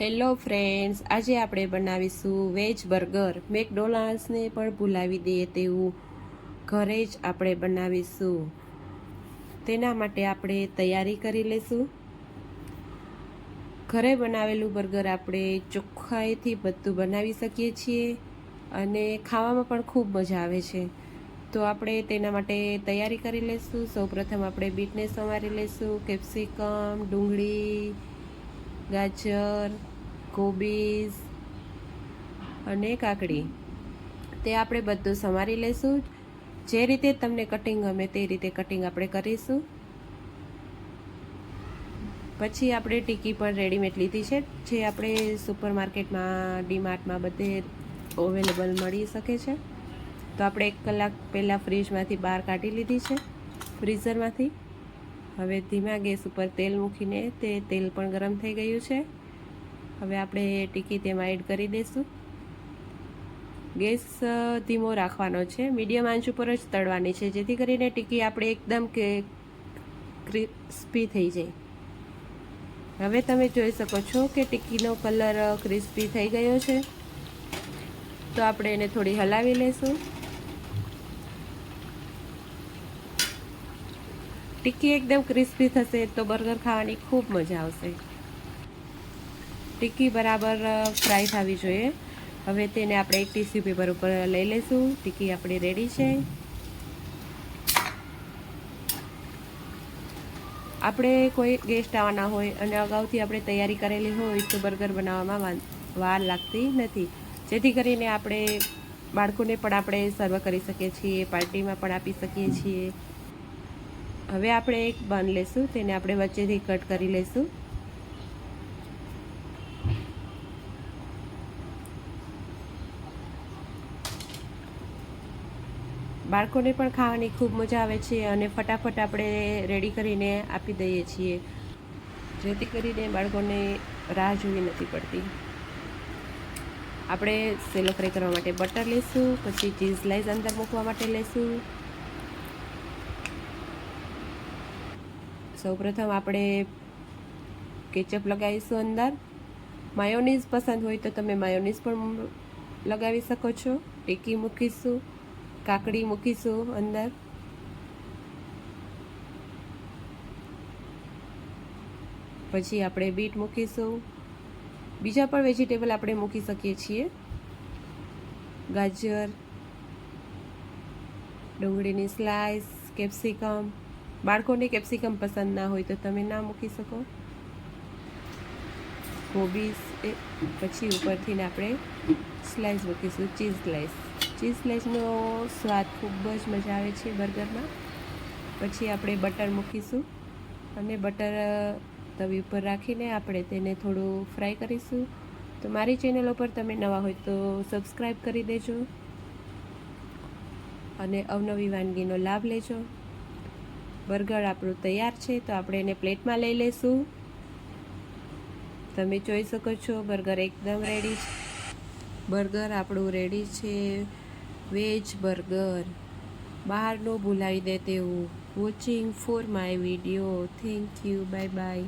Hello friends આજે આપણે બનાવીશું વેજ બર્ગર. મેકડોનાલ્ડ્સને પણ ભૂલાવી દઈએ તેવું ઘરે જ આપણે બનાવીશું. તેના માટે આપણે તૈયારી કરી લઈશું ઘરે બનાવેલું બર્ગર આપણે ચોખ્ખાઈથી બધું બનાવી શકીએ છીએ અને ખાવામાં પણ ખૂબ મજા આવે છે. તો આપણે તેના માટે તૈયારી કરી લઈશું સૌપ્રથમ આપણે બીટને સમારી લઈશું કેપ્સિકમ, ડુંગળી ગાજર કોબીઝ અને કાકડી. તે આપણે બધું સમારી લઈશું. જે રીતે તમને કટિંગ ગમે તે રીતે કટિંગ આપણે કરીશું. પછી આપણે ટીકી પણ રેડીમેડ લીધી છે, જે આપણે સુપર માર્કેટમાં ડીમાર્ટમાં બધે અવેલેબલ મળી શકે છે. તો આપણે એક કલાક પહેલાં ફ્રીજમાંથી બહાર કાઢી લીધી છે ફ્રીઝરમાંથી હવે ધીમા ગેસ ઉપર તેલ મૂકીને તે તેલ પણ ગરમ થઈ ગયું છે. હવે આપણે ટીકી તેમાં એડ કરી દઈશું. ગેસ ધીમો રાખવાનો છે. મીડિયમ આંચ ઉપર જ તળવાની છે, જેથી કરીને ટીકી આપણે એકદમ કે ક્રિસ્પી થઈ જાય. હવે તમે જોઈ શકો છો કે ટીકીનો કલર ક્રિસ્પી થઈ ગયો છે. તો આપણે એને થોડી હલાવી લઈશું. ટિક્કી એકદમ ક્રિસ્પી થશે તો બર્ગર ખાવાની ખૂબ મજા આવશે. ટિક્કી બરાબર ફ્રાય થવી જોઈએ. હવે તેને આપણે એક ટીસ્યુ પેપર ઉપર લઈ લઈશું. ટિક્કી આપણી રેડી છે. આપણે કોઈ ગેસ્ટ આવવાના હોય અને અગાઉથી આપણે તૈયારી કરેલી હોય તો બર્ગર બનાવવામાં વાર લાગતી નથી. જેથી કરીને આપણે બાળકોને પણ આપણે સર્વ કરી શકીએ છીએ, પાર્ટીમાં પણ આપી શકીએ છીએ. હવે આપણે એક બન લેશું, તેને આપણે વચ્ચેથી કટ કરી લઈશું બાળકોને પણ ખાવાની ખૂબ મજા આવે છે અને ફટાફટ આપણે રેડી કરીને આપી દઈએ છીએ. જેથી કરીને બાળકોને રાહ જોવી નથી પડતી. આપણે સેલો ફ્રાય કરવા માટે બટર લઈશું પછી ચીઝ સ્લાઈસ અંદર મૂકવા માટે લઈશું સૌપ્રથમ આપણે કેચઅપ લગાવીશું અંદર. માયોનીઝ પસંદ હોય તો તમે માયોનીઝ પણ લગાવી શકો છો. ટેકી મૂકીશું, કાકડી મૂકીશું અંદર. પછી આપણે બીટ મૂકીશું. બીજા પણ વેજીટેબલ આપણે મૂકી શકીએ છીએ. ગાજર, ડુંગળીની સ્લાઈસ કેપ્સિકમ બાળકોને કેપ્સિકમ પસંદ ના હોય તો તમે ના મૂકી શકો. કોબીસ એ પછી ઉપરથી આપણે સ્લાઈસ મૂકીશું ચીઝ સ્લાઈસ ચીઝ સ્લાઈસનો સ્વાદ ખૂબ જ મજા આવે છે બર્ગરમાં. પછી આપણે બટર મૂકીશું અને બટર તવી ઉપર રાખીને આપણે તેને થોડું ફ્રાય કરીશું. તો મારી ચેનલ ઉપર તમે નવા હોય તો સબસ્ક્રાઈબ કરી દેજો અને અવનવી વાનગીનો લાભ લેજો. બર્ગર આપણું તૈયાર છે, તો આપણે એને પ્લેટમાં લઈ લઈશું. તમે જોઈ શકો છો, બર્ગર એકદમ રેડી છે. બર્ગર આપણું રેડી છે. Veg burger. બહારનું ભૂલાવી દે તેવું. Watching for my video thank you bye bye